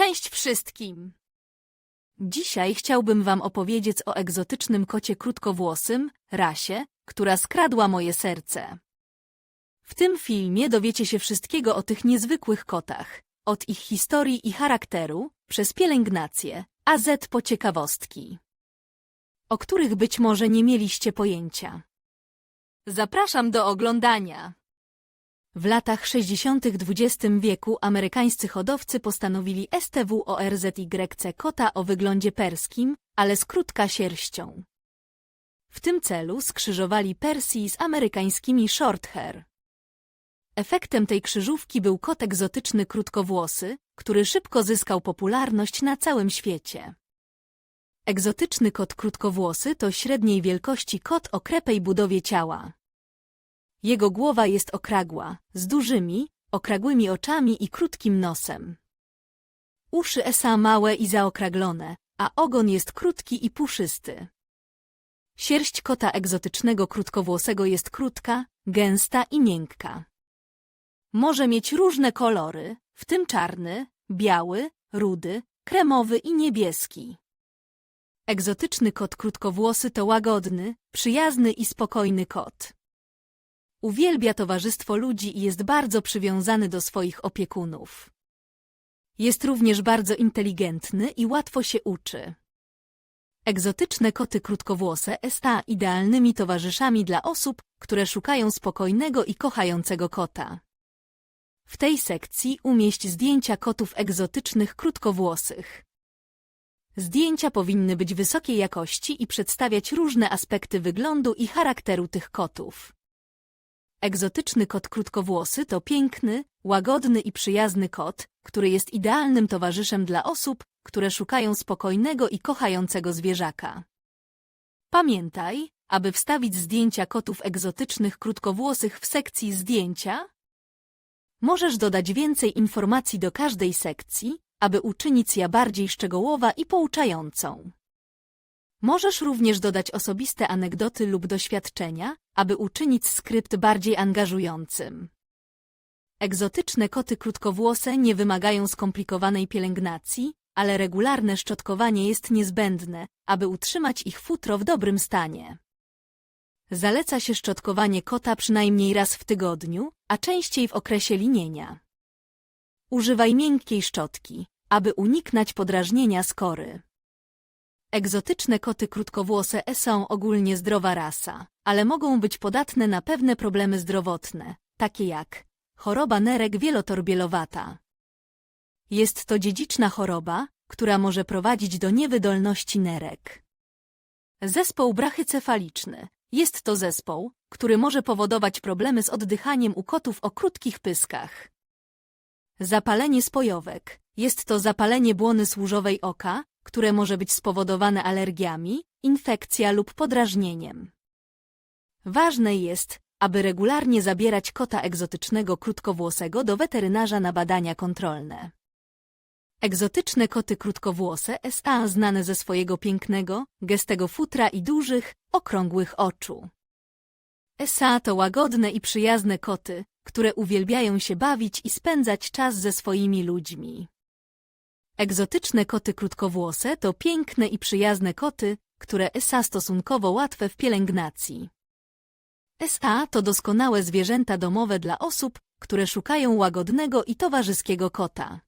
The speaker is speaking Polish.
Cześć wszystkim! Dzisiaj chciałbym wam opowiedzieć o egzotycznym kocie krótkowłosym, rasie, która skradła moje serce. W tym filmie dowiecie się wszystkiego o tych niezwykłych kotach, od ich historii i charakteru, przez pielęgnację, a z po ciekawostki, o których być może nie mieliście pojęcia. Zapraszam do oglądania. W latach 60. XX wieku amerykańscy hodowcy postanowili STWORZYC kota o wyglądzie perskim, ale z krótka sierścią. W tym celu skrzyżowali Persji z amerykańskimi shorthair. Efektem tej krzyżówki był kot egzotyczny krótkowłosy, który szybko zyskał popularność na całym świecie. Egzotyczny kot krótkowłosy to średniej wielkości kot o krepej budowie ciała. Jego głowa jest okragła, z dużymi, okragłymi oczami i krótkim nosem. Uszy esa małe i zaokraglone, a ogon jest krótki i puszysty. Sierść kota egzotycznego krótkowłosego jest krótka, gęsta i miękka. Może mieć różne kolory, w tym czarny, biały, rudy, kremowy i niebieski. Egzotyczny kot krótkowłosy to łagodny, przyjazny i spokojny kot. Uwielbia towarzystwo ludzi i jest bardzo przywiązany do swoich opiekunów. Jest również bardzo inteligentny i łatwo się uczy. Egzotyczne koty krótkowłose są idealnymi towarzyszami dla osób, które szukają spokojnego i kochającego kota. W tej sekcji umieść zdjęcia kotów egzotycznych krótkowłosych. Zdjęcia powinny być wysokiej jakości i przedstawiać różne aspekty wyglądu i charakteru tych kotów. Egzotyczny kot krótkowłosy to piękny, łagodny i przyjazny kot, który jest idealnym towarzyszem dla osób, które szukają spokojnego i kochającego zwierzaka. Pamiętaj, aby wstawić zdjęcia kotów egzotycznych krótkowłosych w sekcji zdjęcia, możesz dodać więcej informacji do każdej sekcji, aby uczynić je bardziej szczegółowa i pouczającą. Możesz również dodać osobiste anegdoty lub doświadczenia, aby uczynić skrypt bardziej angażującym. Egzotyczne koty krótkowłose nie wymagają skomplikowanej pielęgnacji, ale regularne szczotkowanie jest niezbędne, aby utrzymać ich futro w dobrym stanie. Zaleca się szczotkowanie kota przynajmniej raz w tygodniu, a częściej w okresie linienia. Używaj miękkiej szczotki, aby uniknąć podrażnienia skory. Egzotyczne koty krótkowłose są ogólnie zdrowa rasa, ale mogą być podatne na pewne problemy zdrowotne, takie jak choroba nerek wielotorbielowata. Jest to dziedziczna choroba, która może prowadzić do niewydolności nerek. Zespół brachycefaliczny. Jest to zespół, który może powodować problemy z oddychaniem u kotów o krótkich pyskach. Zapalenie spojówek. Jest to zapalenie błony służowej oka, które może być spowodowane alergiami, infekcja lub podrażnieniem. Ważne jest, aby regularnie zabierać kota egzotycznego krótkowłosego do weterynarza na badania kontrolne. Egzotyczne koty krótkowłose SA znane ze swojego pięknego, gestego futra i dużych, okrągłych oczu. SA to łagodne i przyjazne koty, które uwielbiają się bawić i spędzać czas ze swoimi ludźmi. Egzotyczne koty krótkowłose to piękne i przyjazne koty, które SA stosunkowo łatwe w pielęgnacji. SA to doskonałe zwierzęta domowe dla osób, które szukają łagodnego i towarzyskiego kota.